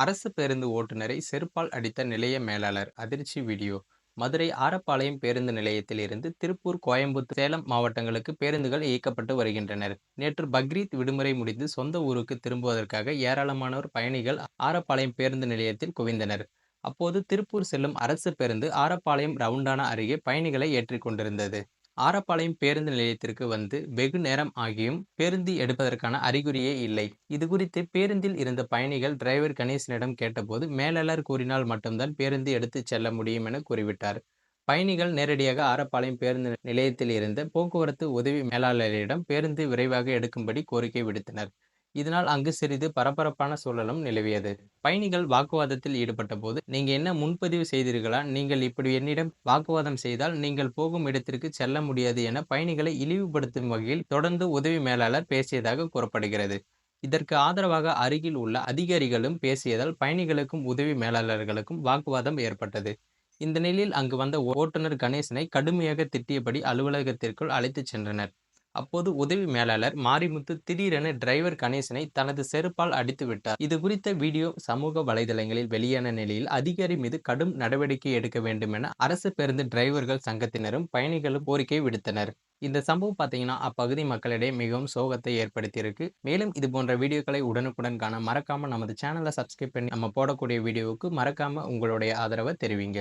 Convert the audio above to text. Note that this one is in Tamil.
அரசு பேருந்து ஓட்டுநரை செருப்பால் அடித்த நிலைய மேலாளர் அதிர்ச்சி வீடியோ. மதுரை ஆரப்பாளையம் பேருந்து நிலையத்தில் இருந்து திருப்பூர் கோயம்புத்தூர் சேலம் மாவட்டங்களுக்கு பேருந்துகள் இயக்கப்பட்டு வருகின்றனர். நேற்று பக்ரீத் விடுமுறை முடிந்து சொந்த ஊருக்கு திரும்புவதற்காக ஏராளமானோர் பயணிகள் ஆரப்பாளையம் பேருந்து நிலையத்தில் குவிந்தனர். அப்போது திருப்பூர் செல்லும் அரசு பேருந்து ஆரப்பாளையம் ரவுண்டானா அருகே பயணிகளை ஏற்றிக் கொண்டிருந்தது ஆரப்பாளையம் பேருந்து நிலையத்திற்கு வந்து வெகு நேரம் ஆகியும் பேருந்து எடுப்பதற்கான அறிகுறியே இல்லை. இது குறித்து பேருந்தில் இருந்த பயணிகள் டிரைவர் கணேசனிடம் கேட்டபோது மேலாளர் கூறினால் மட்டும்தான் பேருந்து எடுத்துச் செல்ல முடியும் என கூறிவிட்டார். பயணிகள் நேரடியாக ஆரப்பாளையம் பேருந்து நிலையத்தில் இருந்த போக்குவரத்து உதவி மேலாளரிடம் பேருந்து விரைவாக எடுக்கும்படி கோரிக்கை விடுத்தனர். இதனால் அங்கு சிறிது பரபரப்பான சூழலும் நிலவியது. பயணிகள் வாக்குவாதத்தில் ஈடுபட்ட போது நீங்க என்ன முன்பதிவு செய்தீர்களா? நீங்கள் இப்படி என்னிடம் வாக்குவாதம் செய்தால் நீங்கள் போகும் இடத்திற்கு செல்ல முடியாது என பயணிகளை இழிவுபடுத்தும் வகையில் தொடர்ந்து உதவி மேலாளர் பேசியதாக கூறப்படுகிறது. இதற்கு ஆதரவாக அருகில் உள்ள அதிகாரிகளும் பேசியதால் பயணிகளுக்கும் உதவி மேலாளர்களுக்கும் வாக்குவாதம் ஏற்பட்டது. இந்த நிலையில் அங்கு வந்த ஓட்டுநர் கணேசனை கடுமையாக திட்டியபடி அலுவலகத்திற்குள் அழைத்துச் சென்றனர். அப்போது உதவி மேலாளர் மாரிமுத்து திடீரென டிரைவர் கணேசனை தனது செருப்பால் அடித்து விட்டார். இது குறித்த வீடியோ சமூக வலைதளங்களில் வெளியான நிலையில் அதிகாரி மீது கடும் நடவடிக்கை எடுக்க வேண்டும் என அரசு பேருந்து டிரைவர்கள் சங்கத்தினரும் பயணிகளும் கோரிக்கை விடுத்தனர். இந்த சம்பவம் பார்த்தீங்கன்னா அப்பகுதி மக்களிடையே மிகவும் சோகத்தை ஏற்படுத்தியிருக்கு. மேலும் இது போன்ற வீடியோக்களை உடனுக்குடன் காண மறக்காம நமது சேனலை சப்ஸ்கிரைப் பண்ணி நம்ம போடக்கூடிய வீடியோவுக்கு மறக்காம உங்களுடைய ஆதரவை தெரிவிங்க.